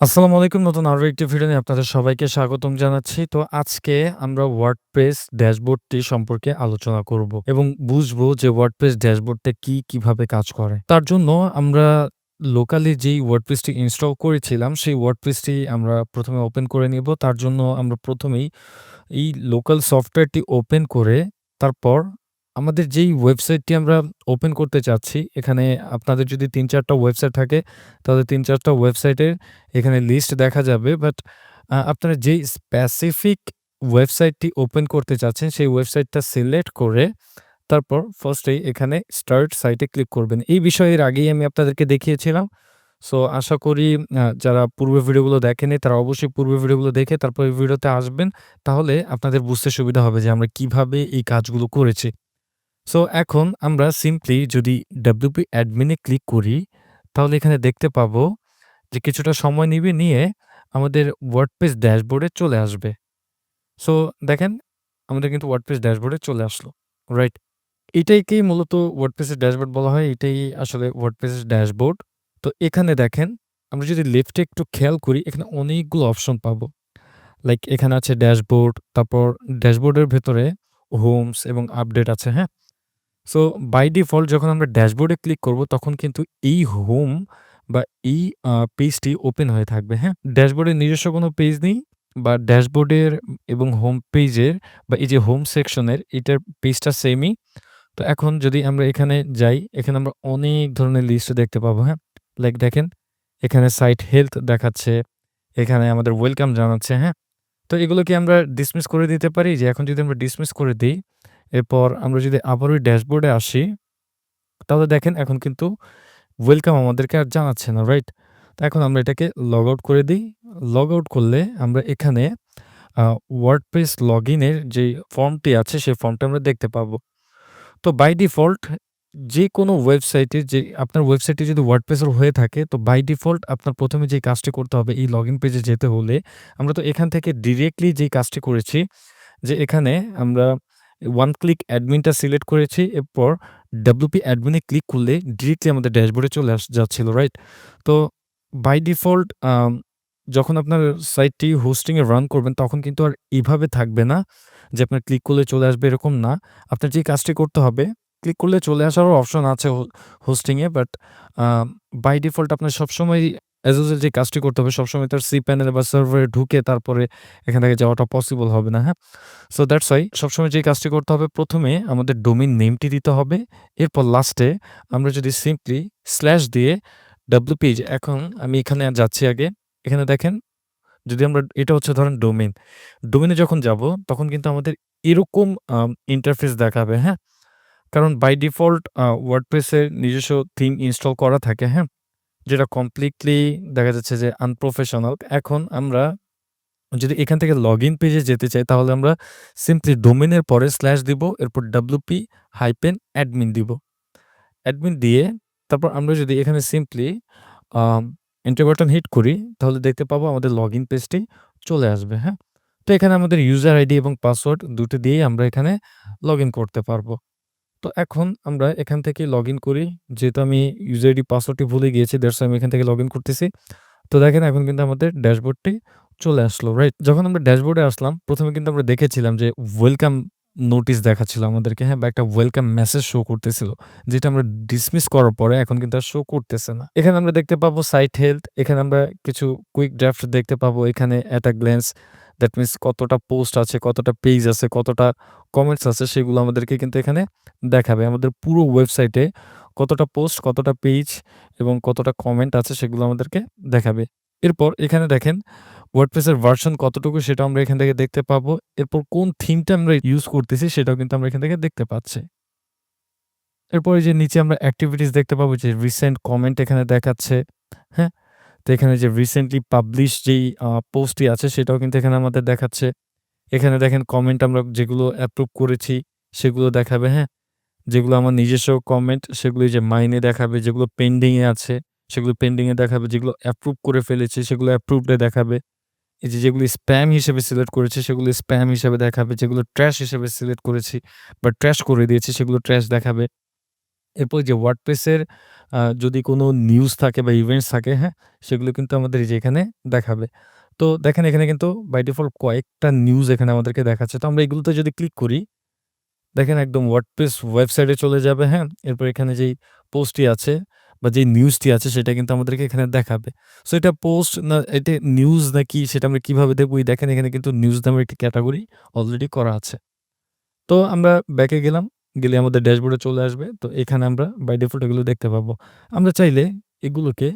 আসসালামু আলাইকুম। নতুন আরও একটি ভিডিও নিয়ে আপনাদের সবাইকে স্বাগতম জানাচ্ছি। তো আজকে আমরা WordPress ড্যাশবোর্ডটি সম্পর্কে আলোচনা করব এবং বুঝব যে WordPress ড্যাশবোর্ডটা কি, কীভাবে কাজ করে। তার জন্য আমরা লোকালি যেই WordPressটি ইনস্টল করেছিলাম, সেই WordPressটি আমরা প্রথমে ওপেন করে নিব। তার জন্য আমরা প্রথমেই এই লোকাল সফটওয়্যারটি ওপেন করে তারপর আমাদের যেই ওয়েবসাইটটি আমরা ওপেন করতে চাচ্ছি, এখানে আপনাদের যদি তিন চারটা ওয়েবসাইট থাকে, তাহলে তিন চারটা ওয়েবসাইটের এখানে লিস্ট দেখা যাবে। বাট আপনারা যেই স্পেসিফিক ওয়েবসাইটটি ওপেন করতে চাচ্ছেন, সেই ওয়েবসাইটটা সিলেক্ট করে তারপর ফার্স্ট এই এখানে স্টার্ট সাইটে ক্লিক করবেন। এই বিষয়ের আগেই আমি আপনাদেরকে দেখিয়েছিলাম। সো আশা করি যারা পূর্বের ভিডিওগুলো দেখেনি তারা অবশ্যই পূর্বের ভিডিওগুলো দেখে তারপর এই ভিডিওতে আসবেন। তাহলে আপনাদের বুঝতে সুবিধা হবে যে আমরা কীভাবে এই কাজগুলো করেছি। সো এখন আমরা সিম্পলি যদি WP অ্যাডমিনে ক্লিক করি, তাহলে এখানে দেখতে পাবো যে কিছুটা সময় নিবে, নিয়ে আমাদের WordPress ড্যাশবোর্ডে চলে আসবে। সো দেখেন আমাদের কিন্তু WordPress ড্যাশবোর্ডে চলে আসলো। রাইট? এটাইকেই মূলত এর ড্যাশবোর্ড বলা হয়। এটাই আসলে এর ড্যাশবোর্ড। তো এখানে দেখেন আমরা যদি লেফটে একটু খেয়াল করি, এখানে অনেকগুলো অপশন পাবো। লাইক এখানে আছে ড্যাশবোর্ড, তারপর ড্যাশবোর্ডের ভেতরে হোমস এবং আপডেট আছে, হ্যাঁ? সো বাই ডিফল্ট যখন আমরা ড্যাশবোর্ডে ক্লিক করব, তখন কিন্তু এই হোম বা এই পেজটি ওপেন হয়ে থাকবে, হ্যাঁ? ড্যাশবোর্ডের নিজস্ব কোনো পেজ নেই বা ড্যাশবোর্ডের এবং হোম পেজের বা এই যে হোম সেকশনের এটার পেজটা সেমই। তো এখন যদি আমরা এখানে যাই, এখানে আমরা অনেক ধরনের লিস্ট দেখতে পাবো, হ্যাঁ? লাইক দেখেন এখানে সাইট হেলথ দেখাচ্ছে, এখানে আমাদের ওয়েলকাম জানাচ্ছে, হ্যাঁ? তো এগুলো কি আমরা ডিসমিস করে দিতে পারি? যে এখন যদি আমরা ডিসমিস করে দেই, এরপর আমরা যদি আবার ওই ড্যাশবোর্ডে আসি, তাহলে দেখেন এখন কিন্তু ওয়েলকাম আমাদেরকে আর জানাচ্ছে না, রাইট? তো এখন আমরা এটাকে লগ আউট করে দিই লগ আউট করলে আমরা এখানে আ লগ ইনের যে ফর্মটি আছে, সেই ফর্মটা আমরা দেখতে পাবো। তো বাই ডিফল্ট যে কোনো ওয়েবসাইটে যে আপনার ওয়েবসাইটে যদি এর হয়ে থাকে, তো বাই ডিফল্ট আপনার ১ম এ যেই কাজটি করতে হবে এই লগ ইন পেজে যেতে হলে, আমরা তো এখান থেকে ডিরেক্টলি যেই কাজটি করেছি, যে এখানে আমরা ওয়ান ক্লিক অ্যাডমিনটা সিলেক্ট করেছি। এরপর WP অ্যাডমিন ক্লিক করলে ডিরেক্টলি আমাদের ড্যাশবোর্ডে চলে আস যাচ্ছিল, রাইট? তো বাই ডিফল্ট যখন আপনার সাইটটি হোস্টিংয়ে রান করবেন, তখন কিন্তু আর এভাবে থাকবে না যে আপনার ক্লিক করলে চলে আসবে, এরকম না। আপনার যে কাজটি করতে হবে, ক্লিক করলে চলে আসারও অপশন আছে হো হোস্টিং বাট বাই ডিফল্ট আপনার সবসময় অ্যাজ ইউজুয়াল যে কাজটি করতে হবে, সবসময় তার cPanel বা সার্ভারে ঢুকে তারপরে এখান থেকে যাওয়াটা পসিবল হবে না, হ্যাঁ? সো দ্যাটস হোয়াই সবসময় যেই কাজটি করতে হবে, প্রথমে আমাদের ডোমিন নেমটি দিতে হবে। এরপর লাস্টে আমরা যদি সিম্পলি স্ল্যাশ দিয়ে WP যে এখন আমি এখানে যাচ্ছি আগে। এখানে দেখেন যদি আমরা এটা হচ্ছে ধরেন ডোমেন ডোমেনে যখন যাব তখন কিন্তু আমাদের এরকম ইন্টারফেস দেখাবে, হ্যাঁ? কারণ বাই ডিফল্ট WordPress নিজস্ব থিম ইনস্টল করা থাকে, হ্যাঁ? যেটা কমপ্লিটলি দেখা যাচ্ছে যে আনপ্রফেশনাল। এখন আমরা যদি এখান থেকে লগ ইন পেজে যেতে চাই, তাহলে আমরা সিম্পলি ডোমেইনের পরে স্ল্যাশ দিব। এরপর WP হাইফেন অ্যাডমিন দিব। অ্যাডমিন দিয়ে তারপর আমরা যদি এখানে সিম্পলি এন্টার বাটন হিট করি, তাহলে দেখতে পাবো আমাদের লগ ইন পেজটি চলে আসবে, হ্যাঁ? তো এখানে আমাদের ইউজার আইডি এবং পাসওয়ার্ড দুটো দিয়েই আমরা এখানে লগইন করতে পারব। তো এখন আমরা এখান থেকে লগইন করি। যেহেতু আমি ইউজার আইডি পাসওয়ার্ডটি ভুলে গিয়েছি, দ্যাটস আমি এখান থেকে লগইন করতেছি। তো দেখেন এখন কিন্তু আমাদের ড্যাশবোর্ডটি চলে আসলো, রাইট? যখন আমরা ড্যাশবোর্ডে আসলাম, প্রথমে কিন্তু আমরা দেখেছিলাম যে ওয়েলকাম নোটিস দেখাচ্ছিল আমাদেরকে, হ্যাঁ? বা একটা ওয়েলকাম মেসেজ শো করতেছিল। যেটা আমরা ডিসমিস করার পরে এখন কিন্তু আর শো করতেছে না। এখানে আমরা দেখতে পাবো সাইট হেলথ, এখানে আমরা কিছু কুইক ড্রাফট দেখতে পাবো। এখানে at a glance that means কতটা পোস্ট আছে, কতটা পেজ আছে, কতটা কমেন্টস আছে, সেগুলো আমাদেরকে কিন্তু এখানে দেখাবে। আমাদের পুরো ওয়েবসাইটে কতটা পোস্ট, কতটা পেজ এবং কতটা কমেন্ট আছে, সেগুলো আমাদেরকে দেখাবে। এরপর এখানে দেখেন এর ভার্সন কতটুকু, সেটা আমরা এখান থেকে দেখতে পাবো। এরপর কোন থিমটা আমরা ইউজ করতেছি, সেটাও কিন্তু আমরা এখান থেকে দেখতে পাচ্ছি। এরপর যে নিচে আমরা অ্যাক্টিভিটিস দেখতে পাবো যে রিসেন্ট কমেন্ট এখানে দেখাচ্ছে, হ্যাঁ? তো এখানে যে রিসেন্টলি পাবলিশ যেই পোস্টটি আছে, সেটাও কিন্তু এখানে আমাদের দেখাচ্ছে। এখানে দেখেন কমেন্ট আমরা যেগুলো অ্যাপ্রুভ করেছি, সেগুলো দেখাবে, হ্যাঁ? যেগুলো আমার নিজস্ব কমেন্ট, সেগুলো যে মাইনে দেখাবে। যেগুলো পেন্ডিংয়ে আছে, সেগুলো পেন্ডিংয়ে দেখাবে। যেগুলো অ্যাপ্রুভ করে ফেলেছে সেগুলো অ্যাপ্রুভডে দেখাবে। এই যে যেগুলো স্প্যাম হিসেবে সিলেক্ট করেছে সেগুলো স্প্যাম হিসেবে দেখাবে। যেগুলো ট্র্যাশ হিসেবে সিলেক্ট করেছি বা ট্র্যাশ করে দিয়েছি, সেগুলো ট্র্যাশ দেখাবে। এরপর যে ওয়ার্ডপ্রেসের যদি কোনো নিউজ থাকে বা ইভেন্টস থাকে, হ্যাঁ? সেগুলো কিন্তু আমাদের এই যে এখানে দেখাবে। তো দেখেন এখানে কিন্তু বাই ডিফল্ট কয়েকটা নিউজ এখানে আমাদেরকে দেখাচ্ছে। তো আমরা এগুলোতে যদি ক্লিক করি, দেখেন একদম ওয়ার্ডপ্রেস ওয়েবসাইটে চলে যাবে, হ্যাঁ? এরপর এখানে যেই পোস্টটি আছে বা যেই নিউজটি আছে সেটা কিন্তু আমাদেরকে এখানে দেখাবে। সো এটা পোস্ট না এটা নিউজ নাকি সেটা আমরা কীভাবে দেখব? এই দেখেন এখানে কিন্তু নিউজ নামের একটি ক্যাটাগরি অলরেডি করা আছে। তো আমরা ব্যাকে গেলাম। গেলে আমাদের ড্যাশবোর্ডে চলে আসবে। তো এখানে আমরা বাই ডিফল্ট এগুলো দেখতে পাবো। আমরা চাইলে এগুলোকে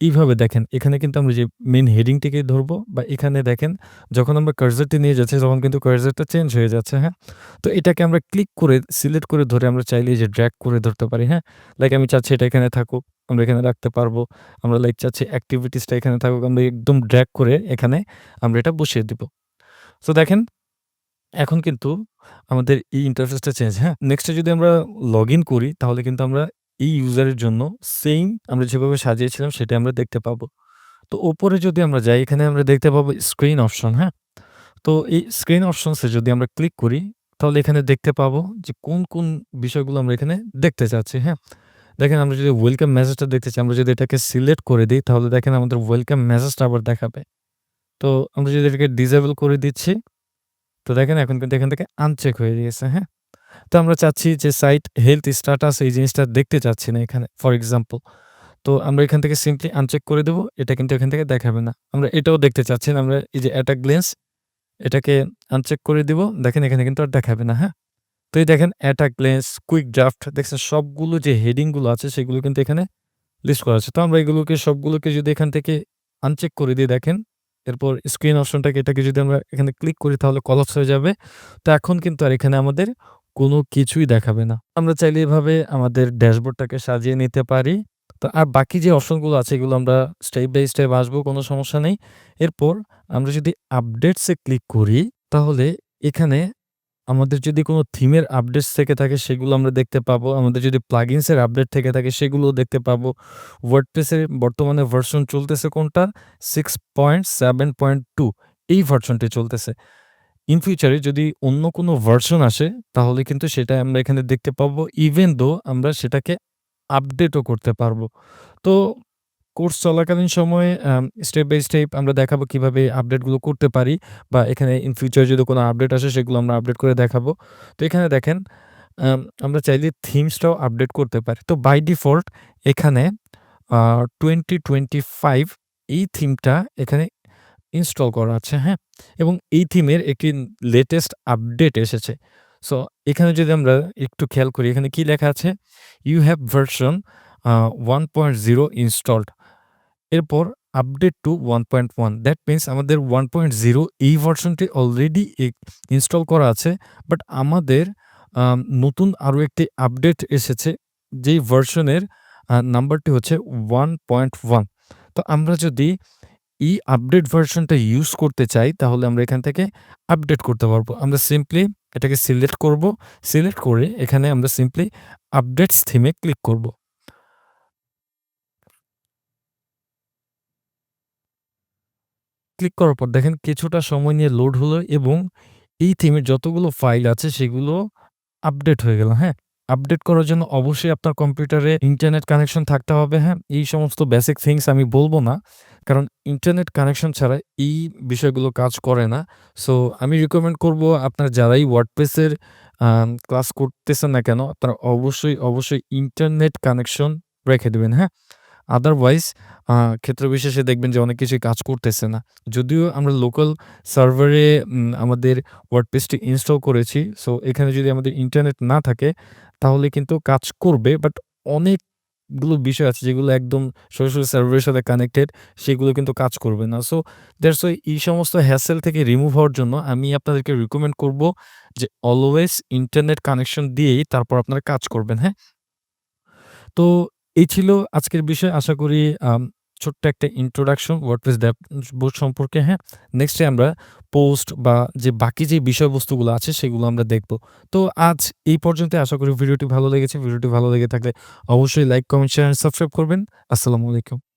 এইভাবে দেখেন, এখানে কিন্তু আমরা যে মেন হেডিংটিকে ধরবো বা এখানে দেখেন যখন আমরা কার্জারটি নিয়ে যাচ্ছি তখন কিন্তু কার্জারটা চেঞ্জ হয়ে যাচ্ছে, হ্যাঁ? তো এটাকে আমরা ক্লিক করে সিলেক্ট করে ধরে আমরা চাইলে যে ড্র্যাক করে ধরতে পারি, হ্যাঁ? লাইক আমি চাচ্ছি এটা এখানে থাকুক, আমরা এখানে রাখতে পারব। আমরা লাইক চাচ্ছি অ্যাক্টিভিটিসটা এখানে থাকুক, আমরা একদম ড্র্যাক করে এখানে আমরা এটা বসিয়ে দিব। সো দেখেন এখন কিন্তু আমাদের এই ইন্টারফেসটা চেঞ্জ, হ্যাঁ? নেক্সটে যদি আমরা লগইন করি তাহলে কিন্তু আমরা এই ইউজারের জন্য সেইম আমরা যেভাবে সাজিয়েছিলাম সেটা আমরা দেখতে পাবো। তো ওপরে যদি আমরা যাই এখানে আমরা দেখতে পাবো স্ক্রিন অপশন, হ্যাঁ? তো এই স্ক্রিন অপশনসে যদি আমরা ক্লিক করি তাহলে এখানে দেখতে পাবো যে কোন, কোন বিষয়গুলো আমরা এখানে দেখতে চাচ্ছি, হ্যাঁ? দেখেন আমরা যদি ওয়েলকাম মেসেজটা দেখতে চাই, আমরা যদি এটাকে সিলেক্ট করে দিই তাহলে দেখেন আমাদের ওয়েলকাম মেসেজটা আবার দেখাবে। তো আমরা যদি এটাকে ডিসেবল করে দিচ্ছি, তো দেখেন এখন কিন্তু এখান থেকে আনচেক হয়ে গিয়েছে, হ্যাঁ? তো আমরা চাচ্ছি যে সাইট হেলথ স্ট্যাটাস এই জিনিসটা দেখতে চাচ্ছি না এখানে ফর এক্সাম্পল। তো আমরা এখান থেকে সিম্পলি আনচেক করে দেবো এটা কিন্তু এখান থেকে দেখাবে না। আমরা এটাও দেখতে চাচ্ছি না। আমরা এই যে আ গ্ল্যান্স এটাকে আনচেক করে দিব। দেখেন এখানে কিন্তু আর দেখাবে না, হ্যাঁ? তো এই দেখেন at a glance, quick draft দেখছেন সবগুলো যে হেডিংগুলো আছে সেগুলো কিন্তু এখানে লিস্ট করা আছে। তো আমরা এগুলোকে সবগুলোকে যদি এখান থেকে আনচেক করে দিয়ে দেখেন, এরপর স্ক্রিন অপশনটাকে এটাকে যদি আমরা এখানে ক্লিক করি তাহলে কলাপস হয়ে যাবে। তো এখন কিন্তু আর এখানে আমাদের কোনো কিছুই দেখাবে না। আমরা চাইলে এভাবে আমাদের ড্যাশবোর্ডটাকে সাজিয়ে নিতে পারি। তো আর বাকি যে অপশনগুলো আছে এগুলো আমরা স্টেপ বাই স্টেপ আসব, কোনো সমস্যা নেই। এরপর আমরা যদি আপডেটসে ক্লিক করি তাহলে এখানে আমাদের যদি কোনো থিমের আপডেটস থেকে থাকে, সেগুলো আমরা দেখতে পাবো। আমাদের যদি প্লাগইনস এর আপডেট থেকে থাকে, সেগুলোও দেখতে পাবো। ওয়ার্ডপ্রেস এর বর্তমানে ভার্সন চলতেছে কোনটা? 6.7.2 এই ভার্সনটি চলতেছে। ইন ফিউচারে যদি অন্য কোনো ভার্সন আসে, তাহলে কিন্তু সেটা আমরা এখানে দেখতে পাবো। ইভেন দো আমরা সেটাকে আপডেটও করতে পারব। তো কোর্স চলাকালীন সময়ে স্টেপ বাই স্টেপ আমরা দেখাবো কীভাবে আপডেটগুলো করতে পারি বা এখানে ইন ফিউচার যদি কোনো আপডেট আসে সেগুলো আমরা আপডেট করে দেখাবো। তো এখানে দেখেন আম আমরা চাইলে থিমসটাও আপডেট করতে পারি। তো বাই ডিফল্ট এখানে টোয়েন্টি টোয়েন্টি ফাইভ এই থিমটা এখানে ইনস্টল করা আছে, হ্যাঁ? এবং এই থিমের একটি লেটেস্ট আপডেট এসেছে। সো এখানে যদি আমরা একটু খেয়াল করি এখানে কি লেখা আছে? You have version one point zero installed. এরপর আপডেট টু 1.1 দ্যাট মিনস আমাদের 1.0 এই ভার্সনটি অলরেডি ইনস্টল করা আছে। বাট আমাদের নতুন আরও একটি আপডেট এসেছে, যেই ভার্সনের নাম্বারটি হচ্ছে 1.1 তো আমরা যদি এই আপডেট ভার্সনটা ইউজ করতে চাই, তাহলে আমরা এখান থেকে আপডেট করতে পারব। আমরা সিম্পলি এটাকে সিলেক্ট করব। সিলেক্ট করে এখানে আমরা সিম্পলি আপডেটস থিমে ক্লিক করব। ক্লিক করার পর দেখেন কিছুটা সময় নিয়ে লোড হলো এবং এই থিমের যতগুলো ফাইল আছে সেগুলো আপডেট হয়ে গেল, হ্যাঁ? আপডেট করার জন্য অবশ্যই আপনার কম্পিউটারে ইন্টারনেট কানেকশন থাকতে হবে, হ্যাঁ? এই সমস্ত বেসিক থিংস আমি বলব না। কারণ ইন্টারনেট কানেকশন ছাড়া এই বিষয়গুলো কাজ করে না। সো আমি রিকমেন্ড করব আপনার যারাই ওয়ার্ডপ্রেস এর আম ক্লাস করতেছেন না কেন আপনারা অবশ্যই, অবশ্যই ইন্টারনেট কানেকশন রেখে দেবেন হ্যাঁ? আদারওয়াইজ আ ক্ষেত্র বিশেষে দেখবেন যে অনেক কিছুই কাজ করতেছে না। যদিও আমরা লোকাল সার্ভারে আমাদের ওয়ার্ডপ্রেসটি ইনস্টল করেছি। সো এখানে যদি আমাদের ইন্টারনেট না থাকে তাহলে কিন্তু কাজ করবে। বাট অনেকগুলো বিষয় আছে যেগুলো একদম সরাসরি সার্ভারের সাথে কানেক্টেড সেগুলো কিন্তু কাজ করবে না। সো দ্যাটস ওয়াই এই সমস্ত হ্যাসেল থেকে রিমুভ হওয়ার জন্য আমি আপনাদেরকে রিকমেন্ড করব যে অলওয়েজ ইন্টারনেট কানেকশন দিয়েই তারপর আপনারা কাজ করবেন, হ্যাঁ? তো এই ছিল আজকের বিষয়। আশা করি ছোট্ট একটা ইন্ট্রোডাকশন ওয়ার্ডপ্রেস ড্যাশবোর্ড সম্পর্কে, হ্যাঁ? নেক্সটে আমরা পোস্ট বা যে বাকি যে বিষয়বস্তুগুলো আছে সেগুলো আমরা দেখব। তো আজ এই পর্যন্ত আশা করি ভিডিওটি ভালো লেগেছে। ভিডিওটি ভালো লেগে থাকলে অবশ্যই লাইক, কমেন্ট, শেয়ার সাবস্ক্রাইব করবেন। আসসালামু আলাইকুম।